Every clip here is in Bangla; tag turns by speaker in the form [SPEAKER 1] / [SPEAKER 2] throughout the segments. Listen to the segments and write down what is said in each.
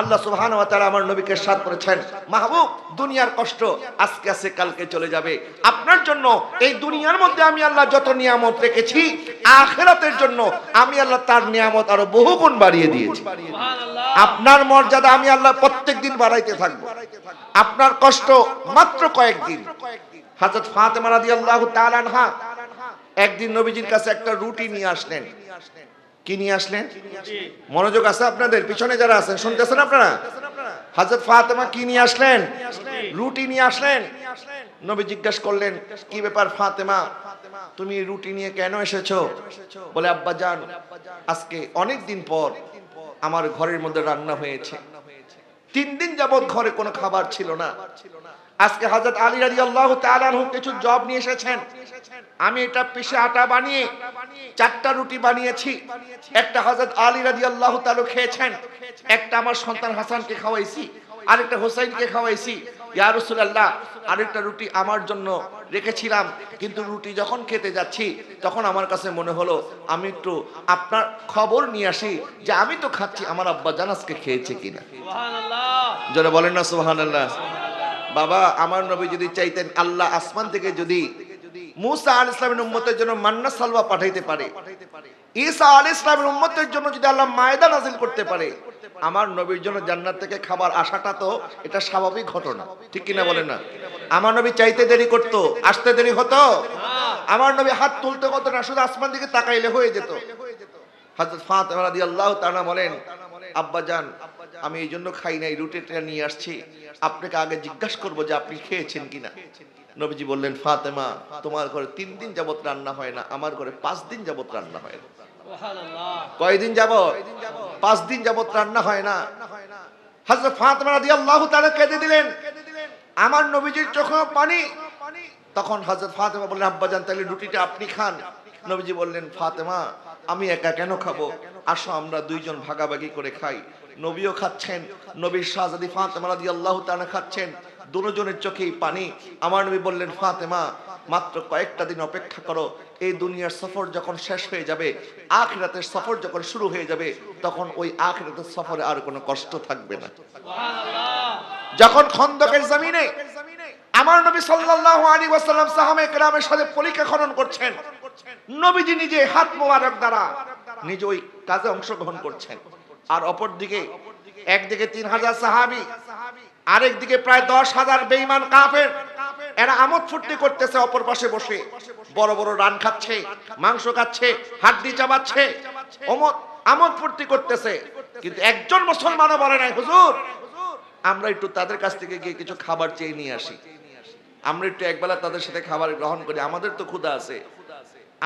[SPEAKER 1] আল্লাহ ওয়া তাআলা আমার নবীকে সাথ করেছেন মাহবুব দুনিয়ার কষ্ট আজকে আছে কালকে চলে যাবে। আপনার জন্য এই দুনিয়ার মধ্যে আমি আল্লাহ যত নিয়ামত রেখেছি আখেরাতের জন্য আমি আল্লাহ তার নিয়ামত আরও বহু গুণ বাড়িয়ে দিয়েছি। আপনার মর্যাদা আমি আল্লাহ প্রত্যেক দিন বাড়াইতে থাকব। আপনার কষ্ট মাত্র কয়েকদিন। হযরত ফাতেমা রাদিয়াল্লাহু তাআলা আনহা একদিন নবীজির কাছে একটা রুটি নিয়ে আসলেন। কি নিয়ে আসলেন? মনোযোগ আছে আপনাদের? পিছনে যারা আছেন, শুনতেছেন আপনারা? হযরত ফাতেমা কি নিয়ে আসলেন? রুটি নিয়ে আসলেন? নবী জিজ্ঞাসা করলেন, কি ব্যাপার ফাতেমা? তুমি রুটি নিয়ে কেন এসেছ? বলে, আব্বা জান, আজকে অনেক দিন পর আমার ঘরের মধ্যে রান্না হয়েছে। তিন দিন যাবত ঘরে কোনো খাবার ছিল না। আজকে হযরত আলী রাদিয়াল্লাহু তাআলা আনহু কিছু জব নিয়ে এসেছেন। আমি এটা পিষে আটা বানিয়ে চারটা রুটি বানিয়েছি। একটা হযরত আলী রাদিয়াল্লাহু তাআলা খেয়েছেন একটা আমার সন্তান হাসানকে খাওয়াইছি আরেকটা হোসাইনকে খাওয়াইছি। ইয়া রাসূলুল্লাহ আরেকটা রুটি আমার জন্য রেখেছিলাম কিন্তু রুটি যখন খেতে যাচ্ছি তখন আমার কাছে মনে হলো আমি একটু আপনার খবর নিয়ে আসি যে আমি তো খাচ্ছি আমার আব্বা জান আজকে খেয়েছে কিনা। যারা বলেন না সুবহানাল্লাহ। বাবা, আমার নবী যদি চাইতেন আল্লাহ আসমান থেকে যদি মুসা আল ইসলামের উম্মতের জন্য মান্না সালওয়া পাঠাইতে পারে, ঈসা আল ইসলামের উম্মতের জন্য যদি আল্লাহ মায়দা নাজিল করতে পারে, আমার নবীর জন্য জান্নাত থেকে খাবার আসাটা তো এটা স্বাভাবিক ঘটনা। ঠিক কিনা বলেন না? আমার নবী চাইতে দেরি করতো, আসতে দেরি হতো? আমার নবী হাত তুলতে কত না, শুধু আসমান দিকে তাকাইলে হয়ে যেত। হযরত ফাতেমা রাদিয়াল্লাহু তাআলা বলেন, আব্বা জান আমি এই জন্য খাই নাই রুটিটা নিয়ে আসছি। আপনাকে আগে জিজ্ঞাসা করব যে আপনি খেয়েছেন কিনা। নবীজি বললেন ফাতেমা তোমার ঘরে তিন দিন যাবত রান্না হয় না আমার ঘরে পাঁচ দিন যাবত রান্না হয় না। কয়দিন যাবত পাঁচ দিন যাবত রান্না হয় না। হযরত ফাতেমা রাদিয়াল্লাহু তাআলা কেঁদে দিলেন। আমার নবীজির চোখে পানি। তখন হযরত ফাতেমা বললেন আব্বাজান তাহলে রুটিটা আপনি খান। নবীজি বললেন ফাতেমা আমি একা কেন খাব? আসো আমরা দুইজন ভাগাভাগি করে খাই। নবীও খাচ্ছেন নবীর শাহজাদি ফাতেমা রাদি আল্লাহ তানা খাচ্ছেন। দুজনের চোখেই পানি। আমার নবী বললেন ফাতেমা মাত্র কয়েকটা দিন অপেক্ষা করো। এই দুনিয়ার সফর যখন শেষ হয়ে যাবে আখিরাতের সফর যখন শুরু হয়ে যাবে তখন ওই আখিরাতের সফরে আর কোনো কষ্ট থাকবে না। যখন খন্দকের জমিনে আমার নবী সাল্লাল্লাহু আলাইহি ওয়াসাল্লাম সাহাবে কেরামের সাথে পরীক্ষা খনন করছেন নবীজি নিজে হাত মোবারক দ্বারা নিজে ওই কাজে অংশগ্রহণ করছেন। আর অপর দিকে একদিকে তিন হাজার সাহাবি, আরেক দিকে প্রায় দশ হাজার বেইমান কাফের। এরা আমোদ ফুর্তি করতেছে অপর পাশে বসে। বড় বড় রান খাচ্ছে, মাংস খাচ্ছে, হাড্ডি চাবাচ্ছে। অমত আমোদ ফুর্তি করতেছে। কিন্তু একজন মুসলমানও বলে নাই, হুজুর, আমরা একটু তাদের কাছ থেকে গিয়ে কিছু খাবার চেয়ে নিয়ে আসি। আমরা একটু একবেলা তাদের সাথে খাবার গ্রহণ করি। আমাদের তো ক্ষুধা আছে।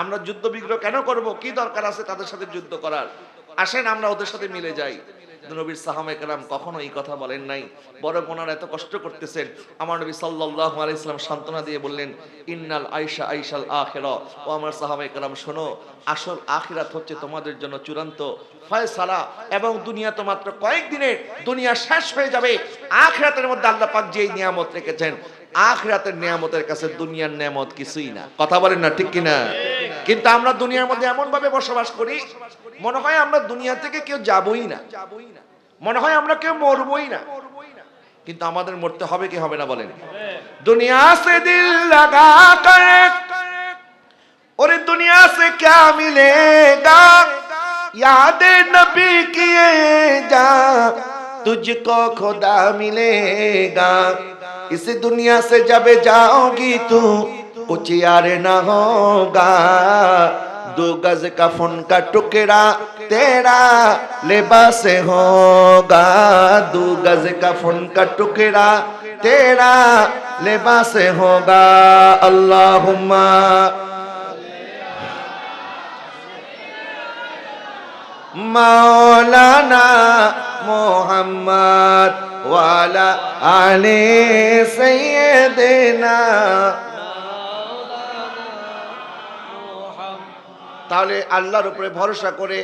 [SPEAKER 1] আমরা যুদ্ধ বিগ্রহ কেন করব? কি দরকার আছে তাদের সাথে যুদ্ধ করার? আসেন, আমরা ওদের সাথে মিলে যাই। নবীর সাহামে কালাম কখনো এই কথা বলেন নাই। বরং ওনারা এত কষ্ট করতেছেন। আমার নবী সাল্লাল্লাহু আলাইহি সাল্লাম সান্ত্বনা দিয়ে বললেন, ইন্নাল আয়েশা আইশাল আখিরা। ও আমার সাহাবে কালাম শোনো, আসল আখিরাত হচ্ছে তোমাদের জন্য চূড়ান্ত ফয়সালা এবং দুনিয়া তো মাত্র কয়েকদিনের দুনিয়া শেষ হয়ে যাবে। আখিরাতের মধ্যে আল্লাহ পাক যেই নিয়ামত রেখেছেন, আখিরাতের নিয়ামতের কাছে দুনিয়ার নিয়ামত কিছুই না। কথা বলেন না, ঠিক কিনা? কিন্তু আমরা দুনিয়ার মধ্যে এমন ভাবে বসবাস করি মনে হয় আমরা দুনিয়া থেকে কেউ যাবই না মনে হয় আমরা কেউ মরবই না কিন্তু আমাদের মরতে হবে কি হবে না বলেন দুনিয়া সে দিল লাগা করে और दुनिया से क्या मिलेगा याद नबी किए जा तुझको खुदा मिलेगा इस दुनिया से जब जाओगी तू कुचियारे न होगा। दो गज का फन का टुकड़ा तेरा लिबास होगा। दो गज का फन का टुकड़ा तेरा लिबास होगा। अल्लाह मौलाना मोहम्मद वाला आले सैदना তাহলে আল্লাহর উপরে ভরসা করে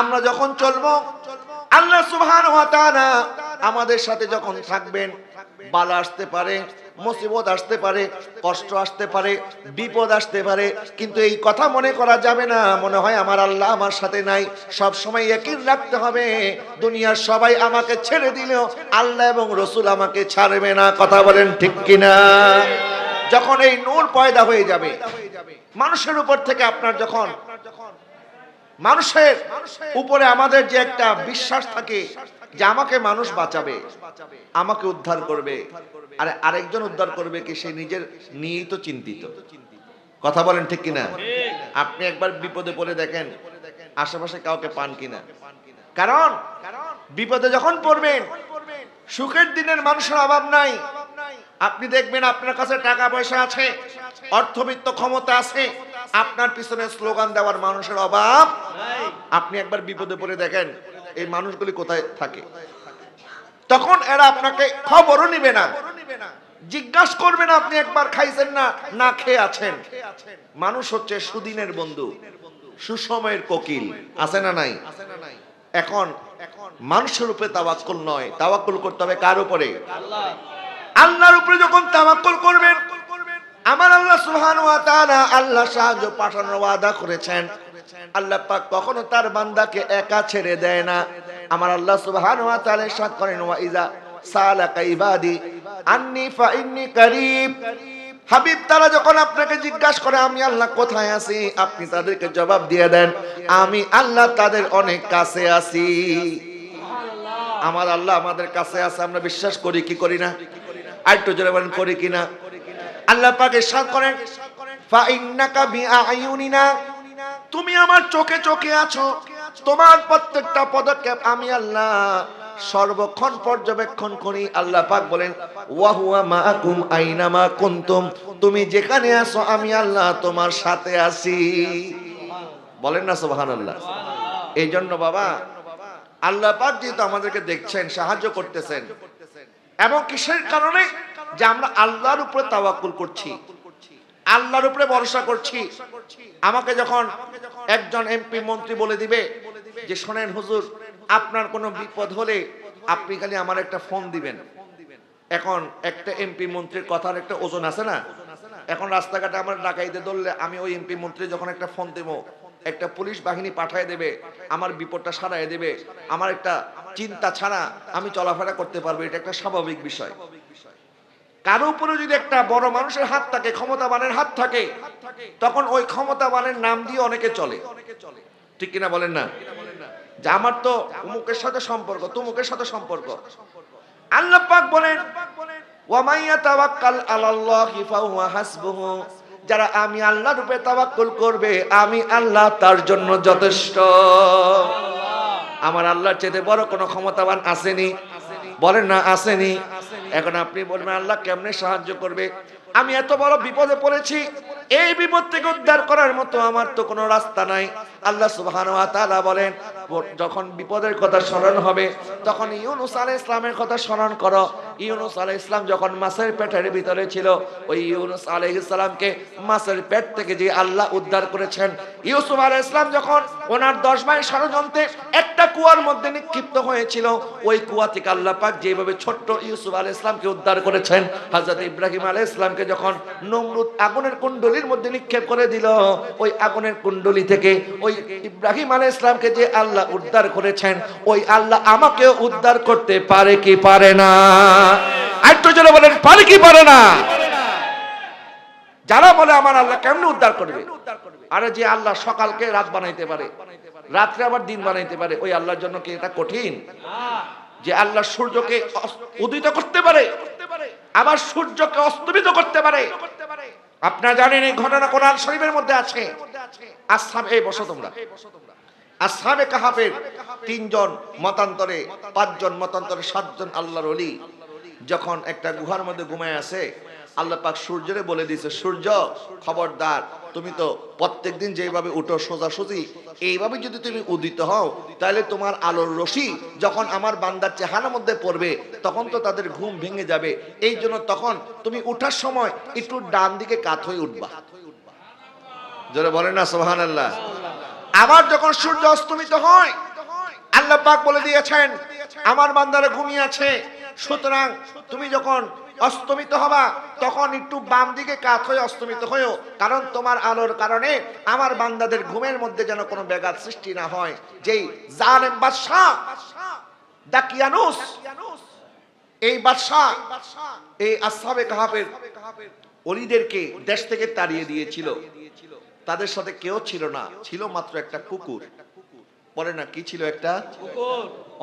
[SPEAKER 1] আমরা যখন চলবো, আল্লাহ তাআলা আমাদের সাথে যখন থাকবেন, বালা আসতে পারে, মুসিবত আসতে পারে, কষ্ট আসতে পারে, বিপদ আসতে পারে, কিন্তু এই কথা মনে করা যাবে না। মনে হয় আমার আল্লাহ আমার সাথে নাই। সব সময় একই রাখতে হবে। দুনিয়ার সবাই আমাকে ছেড়ে দিলেও আল্লাহ এবং রসুল আমাকে ছাড়বে না। কথা বলেন ঠিক কিনা? যখন এই নূর পয়দা হয়ে যাবে, মানুষের উপর থেকে আপনার যখন, মানুষের উপরে আমাদের যে একটা বিশ্বাস থাকে যে আমাকে মানুষ বাঁচাবে, আমাকে উদ্ধার করবে, আর আরেকজন উদ্ধার করবে কি সে নিজের নিয়েই তো চিন্তিত? কথা বলেন ঠিক কিনা? আপনি একবার বিপদে পড়ে দেখেন, আশেপাশে কাউকে পান কিনা? কারণ, বিপদে যখন পড়বেন, সুখের দিনের মানুষের অভাব নাই। আপনি দেখবেন আপনার কাছে টাকা পয়সা আছে, অর্থবিত্ত ক্ষমতা আছে, আপনার পিছনে স্লোগান দেওয়ার মানুষের অভাব আপনি একবার বিপদে পড়ে দেখেন, এই মানুষগুলি কোথায় থাকে। তখন এরা আপনাকে খবরও নিবে না। জিজ্ঞাসা করবেন আপনি একবার খাইছেন না না খেয়ে আছেন। মানুষ হচ্ছে সুদিনের বন্ধু, সুসময়ের কোকিল, আছে না নাই? এখন মানুষের উপরে তাওয়াক্কুল নয়, তাওয়াক্কুল করতে হবে কার উপরে? আল্লাহর উপরে যখন তাওয়াক্কুল করবেন আমার আল্লাহ তাআলা আল্লাহ সাহায্য পাঠানোর ওয়াদা করেছেন। আল্লাহ পাক কখনো তার বান্দাকে একা ছেড়ে দেয় না। আমার আল্লাহ সুবহানাহু ওয়া তাআলা ইরশাদ করেন ওয়া ইজা সালাকা ইবাদি আন্নি ফা ইন্নি কারীব। হাবিব তারা যখন আপনাকে জিজ্ঞাসা করে আমি আল্লাহ কোথায় আছি? আপনি তাদেরকে জবাব দিয়ে দেন আমি আল্লাহ তাদের অনেক কাছে আছি। আমার আল্লাহ আমাদের কাছে আছে আমরা বিশ্বাস করি কি করি না? আরেকটু জোরে বলেন করি কিনা? আল্লাহ পাক ইরশাদ করেন তুমি আমার চোখে চোখে আছো তোমার প্রত্যেকটা পদক্ষেপ আমি আল্লাহ সর্বক্ষণ পর্যবেক্ষণ করি। আল্লাহ পাক বলেন ওয়াহুয়া মাআকুম আইনামা কুনতুম। তুমি যেখানে আছো আমি আল্লাহ তোমার সাথে আছি। বলেন না সুবহানাল্লাহ। এই জন্য বাবা আল্লাহ পাক যেহেতু আমাদেরকে দেখছেন সাহায্য করতেছেন এবং কিসের কারণে? যে আমরা আল্লাহর উপরে তাওয়াক্কুল করছি। আল্লাহর উপরে ভরসা করছি। আমাকে যখন একজন এমপি মন্ত্রী বলে দিবে যে, শোনেন হুজুর, আপনার কোনো বিপদ হলে আপনি খালি আমার একটা ফোন দিবেন। এখন একটা এমপি মন্ত্রীর কথার একটা ওজন আছে না? এখন রাস্তাঘাটে আমার ডাকাইতে ধরলে আমি ওই এমপি মন্ত্রী যখন একটা ফোন দেবো, একটা পুলিশ বাহিনী পাঠায় দেবে, আমার বিপদটা সারাই দেবে, আমার একটা চিন্তা ছাড়া আমি চলাফেরা করতে পারব, এটা একটা স্বাভাবিক বিষয়। কারও উপরে যদি একটা বড় মানুষের হাত থাকে, ক্ষমতাবানের হাত থাকে, তখন ওই ক্ষমতাবানের নাম দিয়ে অনেকে চলে। ঠিক কিনা বলেন না? যে আমার তো অমুকের সাথে সম্পর্ক, তুমুকের সাথে সম্পর্ক। আল্লাহ পাক বলেন যারা আমি আল্লাহ রূপে তাওয়াক্কুল করবে, আমি আল্লাহ তার জন্য যথেষ্ট। আমার আল্লাহর চেয়ে বড় কোনো ক্ষমতাবান আসেনি। বলেন না, আসেনি। এখন আপনি বলবেন, আল্লাহ কেমনে সাহায্য করবে? আমি এত বড় বিপদে পড়েছি। এই বিপদ থেকে উদ্ধার করার মতো আমার তো কোনো রাস্তা নাই। আল্লাহ সুবহানাহু ওয়া তাআলা বলেন, যখন বিপদের কথা স্মরণ হবে, তখন ইউনুস আলাইহিস ইসলামের কথা স্মরণ করো। ইউনুস আলাইহিস ইসলাম যখন মাছের পেটের ভিতরে ছিল, ওই ইউনুস আলাইহিস সালামকে মাছের পেট থেকে যে আল্লাহ উদ্ধার করেছেন, ইউসুফ আলাইহিস ইসলাম যখন ওনার দশ ভাই ষড়যন্ত্রে একটা কুয়ার মধ্যে নিক্ষিপ্ত হয়েছিল, ওই কুয়া থেকে আল্লাহ পাক যেভাবে ছোট্ট ইউসুফ আলাইহিস ইসলামকে উদ্ধার করেছেন, হযরত ইব্রাহিম আলাইহিস ইসলামকে যখন নমরুদ আগুনের কুণ্ডলীর মধ্যে নিক্ষেপ করে দিল। ওই আগুনের কুণ্ডলী থেকে ওই ইব্রাহিম আলাইহিস ইসলামকে যে আল্লাহ উদ্ধার করেছেন, ওই আল্লাহ আমাকেও উদ্ধার করতে পারে কি পারে না? আরেকটু জোরে বলেন, পারে কি পারে না? যারা বলে আমার আল্লাহ কেমনে উদ্ধার করবে? আরে যে আল্লাহ সকালকে রাত বানাইতে পারে, রাত্রে আবার দিন বানাইতে পারে, ওই আল্লাহর জন্য কি এটা কঠিন? যে আল্লাহ সূর্যকে উদিত করতে পারে, আবার সূর্যকে অস্তমিত করতে পারে আপনারা জানেন এই ঘটনা কোরআন শরীফের মধ্যে আছে। আসাম এই বসো তোমরা। আসামে কাহাফের তিনজন মতান্তরে, পাঁচজন মতান্তরে, সাতজন আল্লাহর অলি যখন একটা গুহার মধ্যে ঘুমায় আছে আল্লাহ পাক সূর্যরে বলে দিয়েছে, সূর্য, খবরদার, তুমি তো প্রত্যেকদিন যেভাবে উঠো সোজাসুজি, এইভাবে যদি তুমি উদিত হও, তাহলে তোমার আলোর রশি যখন আমার বান্দার চেহারার মধ্যে পড়বে, তখন তো তাদের ঘুম ভেঙে যাবে। এই জন্য তখন তুমি উঠার সময় একটু ডান দিকে কাত হয়ে উঠবা। জোরে বলেন না সোহান আল্লাহ আবার যখন সূর্য অস্তমিত হয়, আল্লাহ পাক বলে দিয়েছেন, আমার বান্দারা ঘুমিয়ে আছে। সুতরাং তুমি যখন অস্তমিত হবা। তখন একটু বাম দিকে কাত হয়ে অস্তমিত হয়েও। কারণ তোমার আলোর কারণে আমার বান্দাদের ঘুমের মধ্যে যেন কোনো ব্যাঘাত সৃষ্টি না হয়। যেই জালেম বাদশাহ দাকিয়ানুস এই বাদশাহ এই আসহাবে কাহাবের অলিদেরকে দেশ থেকে তাড়িয়ে দিয়েছিল। তাদের সাথে কেউ ছিল না ছিল মাত্র একটা কুকুর। পরে না কি ছিল একটা?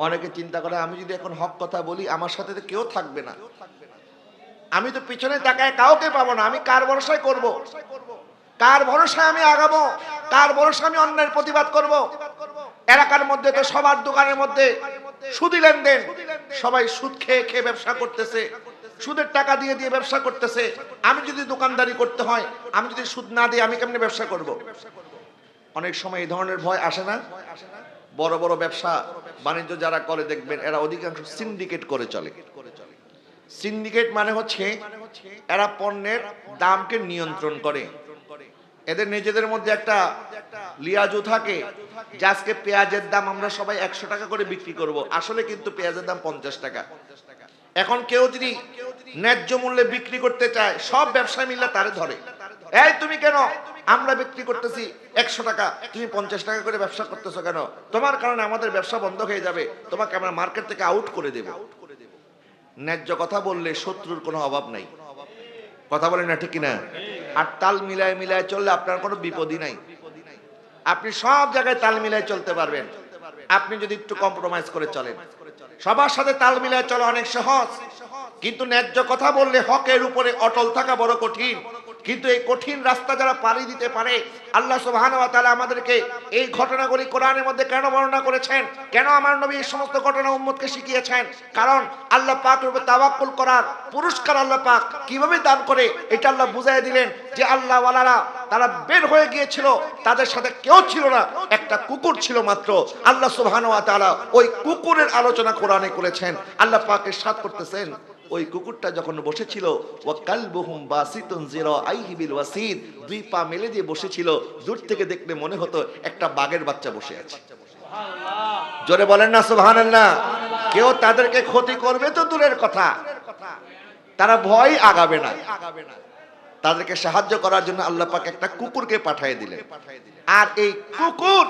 [SPEAKER 1] অনেকে চিন্তা করে আমি যদি এখন হক কথা বলি আমার সাথে তো কেউ থাকবে না। আমি তো পিছনে তাকায় কাউকে পাবো না, আমি কার ভরসায় করব? কার ভরসায় আমি আগাবো? কার ভরসায় আমি অন্যের প্রতিবাদ করব? এলাকার মধ্যে তো সবার দোকানের মধ্যে সুদি লেনদেন। সবাই সুদ খেয়ে খেয়ে ব্যবসা করতেছে। সুদের টাকা দিয়ে দিয়ে ব্যবসা করতেছে। আমি যদি দোকানদারি করতে হয়, আমি যদি সুদ না দিই আমি কেমনে ব্যবসা করব? অনেক সময় এই ধরনের ভয় আসে না? বড় বড় ব্যবসা বাণিজ্য যারা করে দেখবেন, এরা অধিকাংশ সিন্ডিকেট করে চলে। সিন্ডিকেট মানে হচ্ছে এরা পণ্যের দামকে নিয়ন্ত্রণ করে। এদের নিজেদের মধ্যে একটা লিয়াজু থাকে যে আজকে পেঁয়াজের দাম আমরা সবাই একশো টাকা করে বিক্রি করব। আসলে কিন্তু পেঁয়াজের দাম পঞ্চাশ টাকা। এখন কেউ যদি ন্যায্য মূল্যে বিক্রি করতে চায়, সব ব্যবসায় মিললে তারে ধরে। এই তুমি কেন? আমরা বিক্রি করতেছি একশো টাকা, তুমি পঞ্চাশ টাকা করে ব্যবসা করতেছো কেন? তোমার কারণে আমাদের ব্যবসা বন্ধ হয়ে যাবে। তোমাকে আমরা মার্কেট থেকে আউট করে দেব। ন্যায্য কথা বললে শত্রুর কোনো অভাব নাই। কথা বলেন না ঠিক কিনা? আর তাল মিলায় মিলায় চললে আপনার কোনো বিপদই নাই। আপনি সব জায়গায় তাল মিলায় চলতে পারবেন। আপনি যদি একটু কম্প্রোমাইজ করে চলেন। সবার সাথে তাল মিলায় চলা অনেক সহজ। কিন্তু ন্যায্য কথা বললে হকের উপরে অটল থাকা বড় কঠিন। কিন্তু এই কঠিন রাস্তা যারা পাড়ি দিতে পারে, আল্লাহ সুবহানাহু ওয়া আমাদেরকে এই ঘটনাগুলি কোরআনের মধ্যে কেন বর্ণনা করেছেন? কেন আমার নবী এই সমস্ত ঘটনা উম্মতকে শিখিয়েছেন? কারণ আল্লাহ পাকের উপর তাওয়াক্কুল করার পুরস্কার আল্লাহ পাক কীভাবে দান করে, এটা আল্লাহ বুঝাই দিলেন যে আল্লাহ ওয়ালারা তারা বের হয়ে গিয়েছিল, তাদের সাথে কেউ ছিল না, একটা কুকুর ছিল মাত্র। আল্লাহ সুবহানাহু তাআলা ওই কুকুরের আলোচনা কোরআনে করেছেন। আল্লাহ পাক ইরশাদ করতেছেন। ওই কুকুরটা যখন বসেছিল ও কালবহুম বাসিতুন জিরা আইহি বিল ওয়াসিদ দুই পা মেলে দিয়ে বসেছিল দূর থেকে দেখলে মনে হতো একটা বাঘের বাচ্চা বসে আছে। জোরে বলেন না সুবহানাল্লাহ। কেউ তাদেরকে ক্ষতি করবে তো দূরের কথা। তারা ভয় আগাবে না। তাদেরকে সাহায্য করার জন্য আল্লাহ পাক একটা কুকুরকে পাঠিয়ে দিলেন। আর এই কুকুর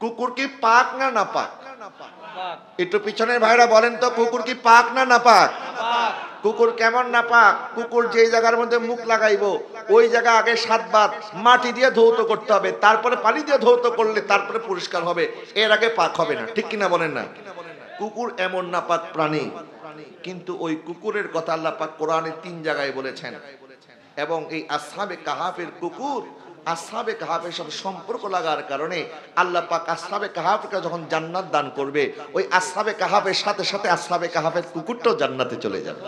[SPEAKER 1] কুকুর কি পাক না না পাক? একটু পিছনের ভাইরা বলেন তো কুকুর কি পাক না না পাক। কুকুর কেমন না পাক কুকুর যেই জায়গার মধ্যে মুখ লাগাইবো ওই জায়গা আগে সাতবার মাটি দিয়ে ধৌত করতে হবে তারপরে পানি দিয়ে ধৌত করলে তারপরে পরিষ্কার হবে এর আগে পাক হবে না ঠিক কিনা বলেন না? কুকুর এমন না পাক প্রাণী কিন্তু ওই কুকুরের কথা আল্লাহ পাক কোরআনে তিন জায়গায় বলেছেন। এবং এই আসহাবে কাহাফের কুকুর আসহাবে কাহাফের সাথে সম্পর্ক লাগার কারণে আল্লাহ পাক আসহাবে কাহাফকে যখন জান্নাত দান করবে ওই আসহাবে কাহাফের সাথে সাথে আসহাবে কাহাফের কুকুরটাও জান্নাতে চলে যাবে।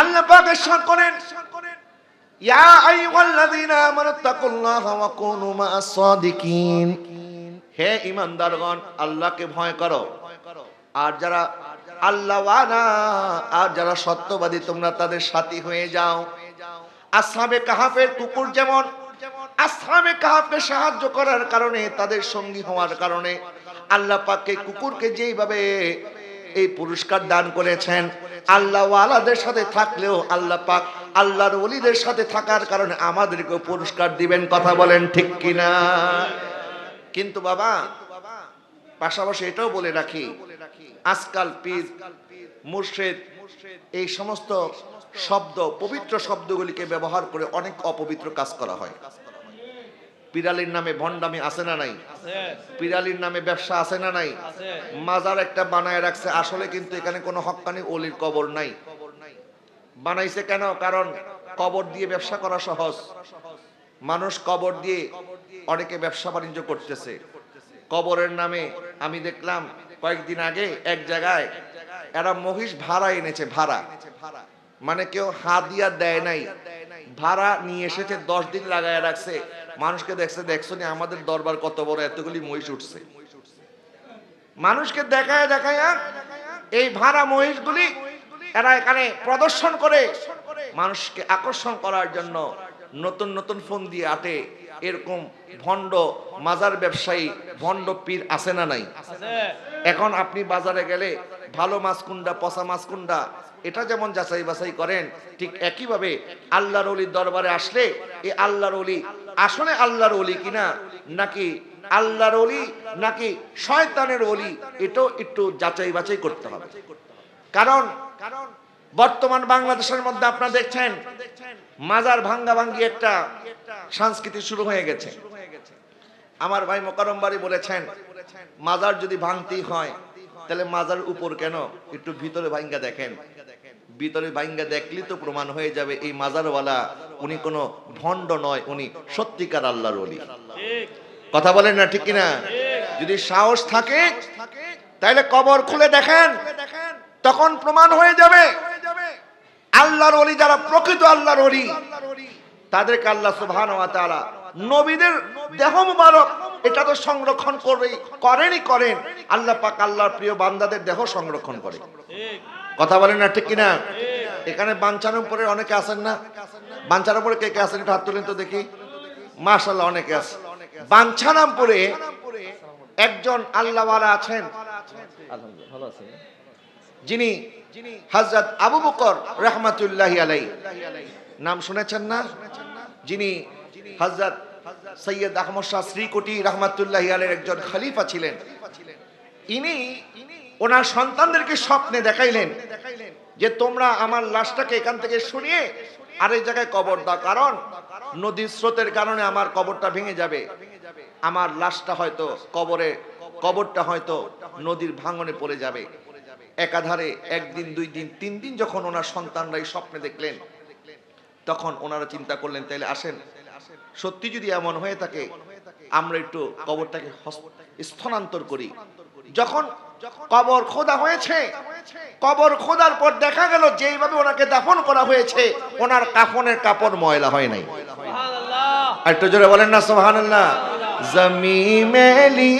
[SPEAKER 1] আল্লাহ পাক ইরশাদ করেন ইয়া আইয়ুহাল্লাযীনা আমানু তাকুল্লাহা ওয়া কুনু মা'আস সাদিকিন। হে ঈমানদারগণ আল্লাহকে ভয় করো। আর যারা আল্লাহওয়ালা আর যারা সত্যবাদী তোমরা তাদের সাথী হয়ে যাও। আসহাবে কাহাফের কুকুর যেমন, আসহাবে কাহাফকে সাহায্য করার কারণে, তাদের সঙ্গী হওয়ার কারণে আল্লাহ পাককে কুকুরকে যেইভাবে এই পুরস্কার দান করেছেন, আল্লাহ আল্লাহওয়ালাদের সাথে থাকলেও আল্লাহ পাক আল্লাহর ওলিদের সাথে থাকার কারণে আমাদেরকেও পুরস্কার দিবেন, কথা বলেন ঠিক কিনা? কিন্তু বাবা, পাশাপাশি এটাও বলে রাখি, আজকাল পীর, মুর্শেদ, এই সমস্ত শব্দ, পবিত্র শব্দগুলিকে ব্যবহার করে অনেক অপবিত্র কাজ করা হয়। পিরালির নামে ভণ্ডামি আছে না নাই? পিরালির নামে ব্যবসা আছে না নাই? মাজার একটা বানায় রাখছে, আসলে কিন্তু এখানে কোনো হক্কানি অলির কবর নাই। বানাইছে কেন? কারণ কবর দিয়ে ব্যবসা করা সহজ। মানুষ কবর দিয়ে অনেকে ব্যবসা বাণিজ্য করতেছে। কবরের নামে আমি দেখলাম কয়েকদিন আগে এক জায়গায় এরা মহিষ ভাড়া এনেছে, ভাড়া। মানে কেউ হাদিয়া দেয় নাই। ভাড়া নিয়ে এসেছে দশ দিন লাগায় রাখছে। মানুষকে দেখছে দেখছ নি আমাদের দরবার কত বড় এতগুলি মহিষ উঠছে। মানুষকে দেখায় দেখায় এই ভাড়া মহিষগুলি এরা এখানে প্রদর্শন করে। মানুষকে আকর্ষণ করার জন্য নতুন নতুন ফোন দিয়ে আটে। এরকম ভণ্ড মাজার ব্যবসায়ী ভণ্ড পীর আছে না নাই? এখন আপনি বাজারে গেলে ভালো মাছ কুন্ডা পচা মাছ কুন্ডা এটা যেমন যাচাই বাছাই করেন, ঠিক একইভাবে আল্লাহর অলির দরবারে আসলে এই আল্লাহর অলি আসলে আল্লাহর অলি কিনা, নাকি আল্লাহর অলি নাকি শয়তানের অলি এটাও একটু যাচাই বাছাই করতে হবে। কারণ কারণ বর্তমান বাংলাদেশের মধ্যে আপনারা দেখছেন, মাজার ভাঙ্গা ভাঙ্গি একটা সংস্কৃতি শুরু হয়ে গেছে। আমার ভাই মোকারম বাড়ি বলেছেন, মাজার যদি ভাঙতেই হয় তাহলে মাজার উপর কেন? একটু ভিতরে ভাঙ্গা দেখেন। ভিতরে ভাঙ্গা দেখলেই তো প্রমাণ হয়ে যাবে এই মাজারওয়ালা উনি কোনো ভণ্ড নয় উনি সত্যিকার আল্লাহর অলি কথা বলেন না ঠিক কিনা? যদি সাহস থাকে তাহলে কবর খুলে দেখেন তখন প্রমাণ হয়ে যাবে। আল্লাহর অলি যারা প্রকৃত আল্লাহর অলি তাদেরকে আল্লাহ সুবহান ওয়া তাআলা নবীদের দেহ মুবারক এটা তো সংরক্ষণ করে করেনই করেন। আল্লাহ পাক আল্লাহর প্রিয় বান্দাদের দেহ সংরক্ষণ করে। কথা বলেন না ঠিক কিনা? এখানে বাঞ্ছানোর উপরে অনেকে আছেন না? বাঞ্ছানোর উপরে কে কে আছেন? একটু হাত তুলেন তো দেখি। মাশাআল্লাহ, অনেকে আছে। বাঞ্ছানামপুরে একজন আল্লাহওয়ালা আছেন। যিনি হযরত আবু বকর রাহমাতুল্লাহি আলাই নাম শুনেছেন না? যিনি হযরত সৈয়দ আহমদ শাহ শ্রীকোটি রহমাতুল্লাহি আলের একজন খলিফা ছিলেন। ইনি ওনার সন্তানদেরকে স্বপ্নে দেখাইলেন যে তোমরা আমার লাশটাকে এখান থেকে সরিয়ে আরেক জায়গায় কবর দাও, কারণ নদীর স্রোতের কারণে আমার কবরটা ভেঙে যাবে। আমার লাশটা হয়তো কবরে, কবরটা হয়তো নদীর ভাঙনে পড়ে যাবে। একাধারে একদিন, দুই দিন, তিন দিন যখন ওনার সন্তানরা এই স্বপ্নে দেখলেন, তখন ওনারা চিন্তা করলেন, তাইলে আসেন। সত্যি যদি এমন হয়ে থাকে আমরা একটু কবরটাকে স্থানান্তর করি। যখন কবর খোদা হয়েছে কবর খোদার পর দেখা গেল যেইভাবে ওনাকে দাফন করা হয়েছে ওনার কাফনের কাপড় ময়লা হয় নাই। একটু জোরে বলেন না সুবহানাল্লাহ। জমি মেলি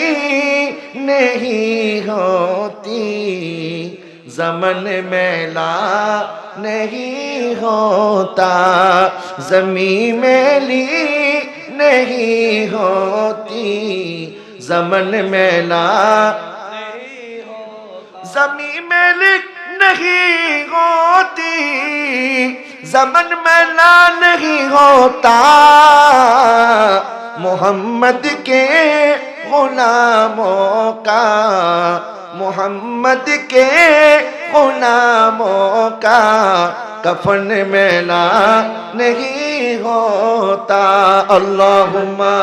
[SPEAKER 1] নেহি হতি زمن میلا نہیں ہوتا، زمین میلی نہیں ہوتی، زمن میلا زمین میلی نہیں ہوتی، زمن میلا نہیں ہوتا۔ محمد کے غلاموں کا मोहम्मद के गुलामों का कफन मेला नहीं होता अल्लाहुम्मा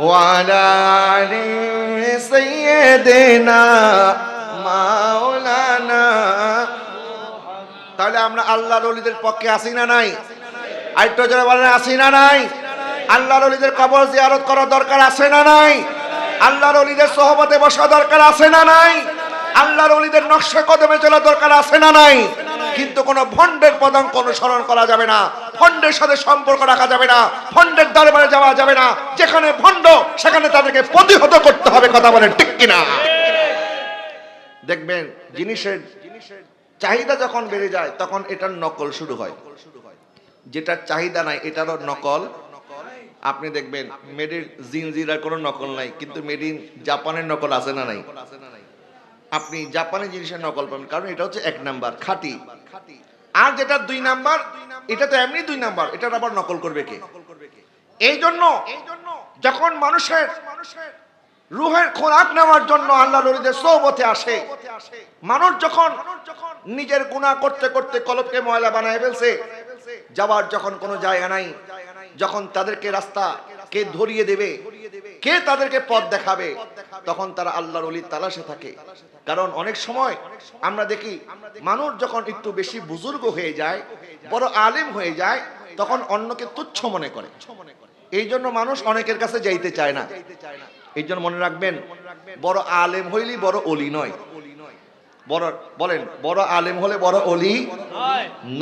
[SPEAKER 1] वाला आले सैयदना মাওলানা তাহলে আমরা আল্লাহর ওলিদের পক্ষে আসি না নাই আরেকটু যারা বলেন, আসি না নাই? আল্লাহর ওলিদের কবর জিয়ারত করা দরকার আছে না নাই? আল্লাহর ওলিদের সহবতে বসা দরকার আছে না নাই? আল্লাহর ওলিদের নকশা কদমে চলা দরকার আছে না নাই? কিন্তু কোন ভণ্ডের পদাঙ্ক অনুসরণ করা যাবে না। ভণ্ডের সাথে সম্পর্ক রাখা যাবে না। ভণ্ডের দরবারে যাওয়া যাবে না। যেখানে ভণ্ড, সেখানে তাদেরকে প্রতিহত করতে হবে, কথা বলেন, ঠিক কিনা? দেখবেন, জিনিসের চাহিদা যখন বেড়ে যায়, তখন এটার নকল শুরু হয়। যেটার চাহিদা নাই, এটারও নকল। আপনি দেখবেন মেড ইন জিনজিরার কোনো নকল নাই, কিন্তু মেড ইন জাপানের নকল আছে না নাই? আপনি জাপানি জিনিসের নকল পাবেন, কারণ এটা হচ্ছে এক নাম্বার, খাঁটি। আর যেটা দুই নাম্বার, এটা তো এমনি দুই নাম্বার, এটার আবার নকল করবে কে? এই জন্য যখন মানুষের রুহের খোরাক নেওয়ার জন্য আল্লাহ নবীদের সৌবতে আসে, মানুষ যখন নিজের গুনাহ করতে করতে কলবকে ময়লা বানায় ফেলছে যাওয়ার যখন কোনো জায়গা নাই, যখন তাদেরকে রাস্তা কে ধরিয়ে দেবে, কে তাদেরকে পথ দেখাবে, তখন তারা আল্লাহর অলির তালাশে থাকে। কারণ অনেক সময় আমরা দেখি, মানুষ যখন একটু বেশি বুজুর্গ হয়ে যায়, বড় আলেম হয়ে যায়, তখন অন্যকে তুচ্ছ মনে করে। এই জন্য মানুষ অনেকের কাছে যাইতে চায় না। এই জন্য মনে রাখবেন, বড় আলেম হইলি বড় অলি নয়। বড় বলেন বড় আলেম হলে বড় অলি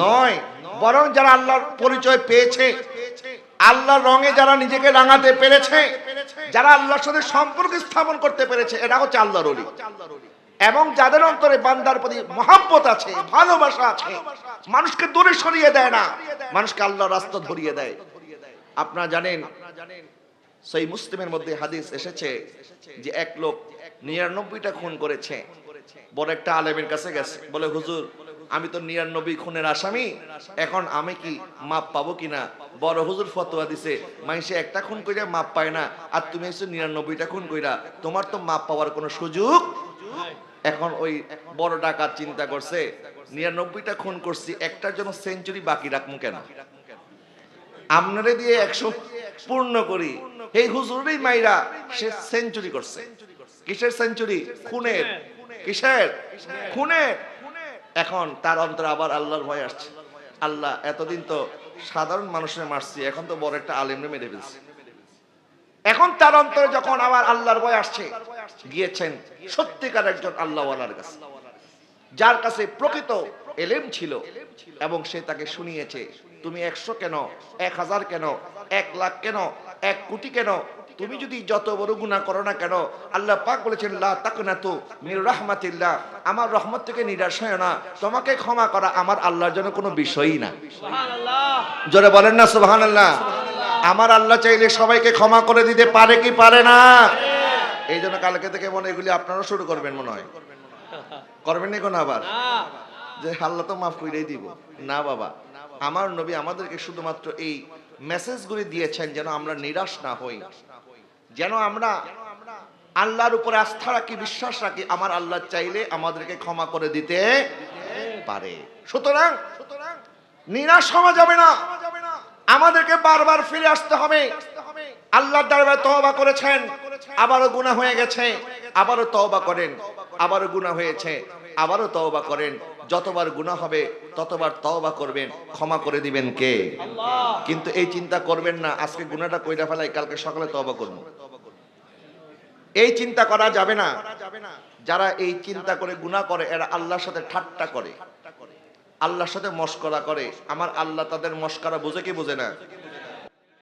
[SPEAKER 1] নয়। বরং যারা আল্লাহর পরিচয় পেয়েছে আল্লাহর রঙে যারা নিজেকে রাঙাতে পেরেছে যারা আল্লাহর সাথে সম্পর্ক স্থাপন করতে পেরেছে এটা হচ্ছে আল্লাহর অলি। এবং যাদের অন্তরে বান্দার প্রতি মহাব্বত আছে ভালোবাসা আছে মানুষকে দূরে সরিয়ে দেয় না মানুষকে আল্লাহর রাস্তা ধরিয়ে দেয়। আপনারা জানেন সেই মুসলিমের মধ্যে হাদিস এসেছে যে এক লোক নিরানব্বইটা খুন করেছে। বড় একটা আলেমের কাছে গেছে, বলে, হুজুর, আমি তো নিরানব্বই খুনের আসামি, এখন আমি কি মাপ পাবো কিনা? বড় হুজুর ফতোয়া দিছে মাইসে একটা খুন কইরা মাপ পায় না, আর তুমি এসে নিরানব্বইটা খুন কইরা, তোমার তো মাপ পাওয়ার কোনো সুযোগ? এখন ওই বড় ডাকাত চিন্তা করছে, নিরানব্বইটা খুন করছি, একটার জন্য সেঞ্চুরি বাকি রাখব কেন? আপনারে দিয়ে একশো পূর্ণ করি। এই হুজুরেই মাইরা সে সেঞ্চুরি করছে। কিসের সেঞ্চুরি? খুনের। কিসের? খুনের। এখন তার অন্তরে আবার আল্লাহর ভয় আসছে। আল্লাহ, এতদিন তো সাধারণ মানুষের মারছি এখন তো বড় একটা আলেমরে মেরে ফেলছি। এখন তার অন্তরে যখন আবার আল্লাহর ভয় আসছে, গিয়েছেন সত্যিকার একজন আল্লাহওয়ালার কাছে। যার কাছে প্রকৃত এলেম ছিল এবং সে তাকে শুনিয়েছে, তুমি একশো কেন? এক হাজার কেন? এক লাখ কেন? এক কোটি কেন? তুমি যদি যত বড় গুণা করো না কেন? আল্লাহ পাক বলেছেন লা তাকনা তো মির রাহমাতিল্লাহ। আমার রহমত থেকে নিরাশ হয় না। তোমাকে ক্ষমা করা আমার আল্লাহর জন্য কোনো বিষয়ই না। জোরে বলেন না সুবহানাল্লাহ। আমার আল্লাহ চাইলে সবাইকে ক্ষমা করে দিতে পারে কি পারে না? এই জন্য কালকে থেকে মনে এগুলি আপনারাও শুরু করবেন মনে হয়। করবেন না কোনো আবার? যে আল্লাহ তো মাফ করেই দিব। না বাবা। আমার নবী আমাদেরকে শুধুমাত্র এই মেসেজগুলি দিয়েছেন যেন আমরা নিরাশ না হই। যেন আমরা আল্লাহর উপরে আস্থা রাখি, বিশ্বাস রাখি, আমার আল্লাহ চাইলে আমাদেরকে ক্ষমা করে দিতে পারে। সুতরাং নিরাশ হওয়া যাবে না। আমাদেরকে বারবার ফিরে আসতে হবে। আল্লাহর দরবারে তওবা করেছেন, আবারও গুনাহ হয়ে গেছে, আবারও তওবা করেন, আবারও গুনাহ হয়েছে, আবারও তওবা করেন। যতবার গুণা হবে, ততবার তওবা করবেন, ক্ষমা করে দিবেন কে? কিন্তু এই চিন্তা করবেন না, আজকে গুণাটা কইরা ফেলাই, কালকে সকালে তওবা করব। এই চিন্তা করা যাবে না। যারা এই চিন্তা করে গুণা করে, এরা আল্লাহর সাথে ঠাট্টা করে। আল্লাহর সাথে মস্করা করে। আমার আল্লাহ তাদের মস্করা বোঝে কি বোঝে না?